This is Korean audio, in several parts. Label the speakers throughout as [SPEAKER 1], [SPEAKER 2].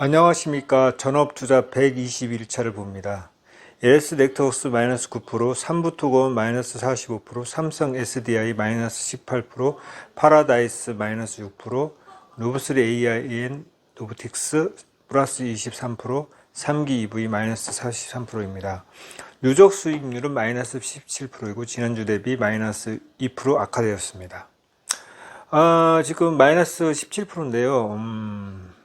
[SPEAKER 1] 안녕하십니까. 전업투자 121차를 봅니다. LS 넥터워스 마이너스 9% 삼부토건 마이너스 45% 삼성 SDI 마이너스 18% 파라다이스 마이너스 6% 노브스리 AIN 노브틱스 플러스 23% 3기 EV 마이너스 43%입니다. 누적 수익률은 마이너스 17%이고 지난주 대비 마이너스 2% 악화되었습니다. 아, 지금 마이너스 17%인데요. 음...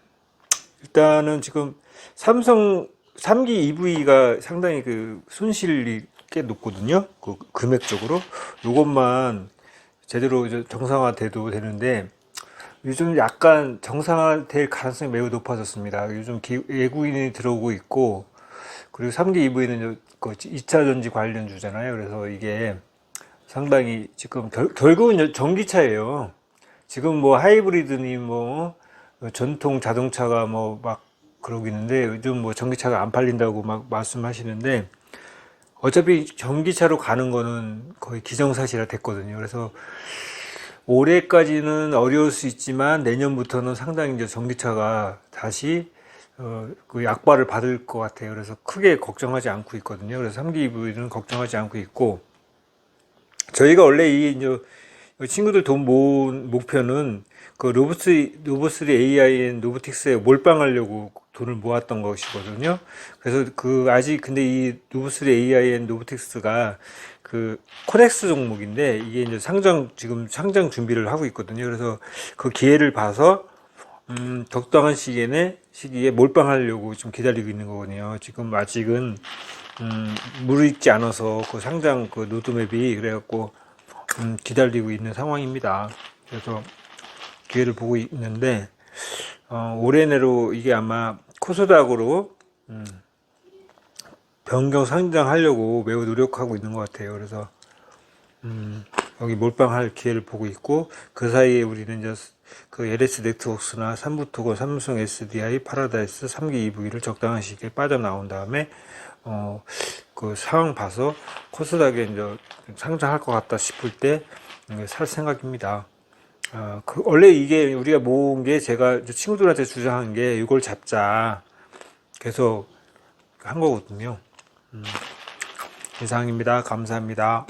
[SPEAKER 1] 일단은 지금 삼성 3기 EV가 상당히 그 손실이 꽤 높거든요. 그 금액적으로. 요것만 제대로 이제 정상화돼도 되는데 요즘 약간 정상화될 가능성이 매우 높아졌습니다. 요즘 기- 외국인이 들어오고 있고 그리고 3기 EV는 그 2차 전지 관련주잖아요. 그래서 이게 상당히 지금 결, 결국은 전기차예요. 지금 뭐 하이브리드니 뭐 전통 자동차가 뭐 막 그러고 있는데 요즘 뭐 전기차가 안 팔린다고 막 말씀하시는데 어차피 전기차로 가는 거는 거의 기정사실화 됐거든요. 그래서 올해까지는 어려울 수 있지만 내년부터는 상당히 이제 전기차가 다시 어, 그 약발을 받을 것 같아요. 그래서 크게 걱정하지 않고 있거든요. 그래서 3기 EV는 걱정하지 않고 있고 저희가 원래 이 이제 친구들 돈 모은 목표는 그 로보스 로보스리 AIN 로보틱스에 몰빵하려고 돈을 모았던 것이거든요. 그래서 그 아직 근데 이 로보스리 AIN 로보틱스가 그 코넥스 종목인데 이게 이제 상장 지금 상장 준비를 하고 있거든요. 그래서 그 기회를 봐서 음, 적당한 시기에 시기에 몰빵하려고 좀 기다리고 있는 거거든요. 지금 아직은 음, 무르익지 않아서 그 상장 그 노드맵이 그래갖고 음, 기다리고 있는 상황입니다. 그래서 기회를 보고 있는데 어, 올해 내로 이게 아마 코스닥으로 음, 변경 상장하려고 매우 노력하고 있는 것 같아요. 그래서 음, 여기 몰빵할 기회를 보고 있고 그 사이에 우리는 이제 그 LS 네트워크스나 삼부토건, 삼성 SDI, 파라다이스, 3기 EV를 적당한 시기에 빠져나온 다음에 어, 그 상황 봐서 코스닥에 이제 상장할 것 같다 싶을 때 살 생각입니다. 어, 그 원래 이게 우리가 모은 게 제가 친구들한테 주장한 게 이걸 잡자 계속 한 거거든요. 음, 이상입니다. 감사합니다.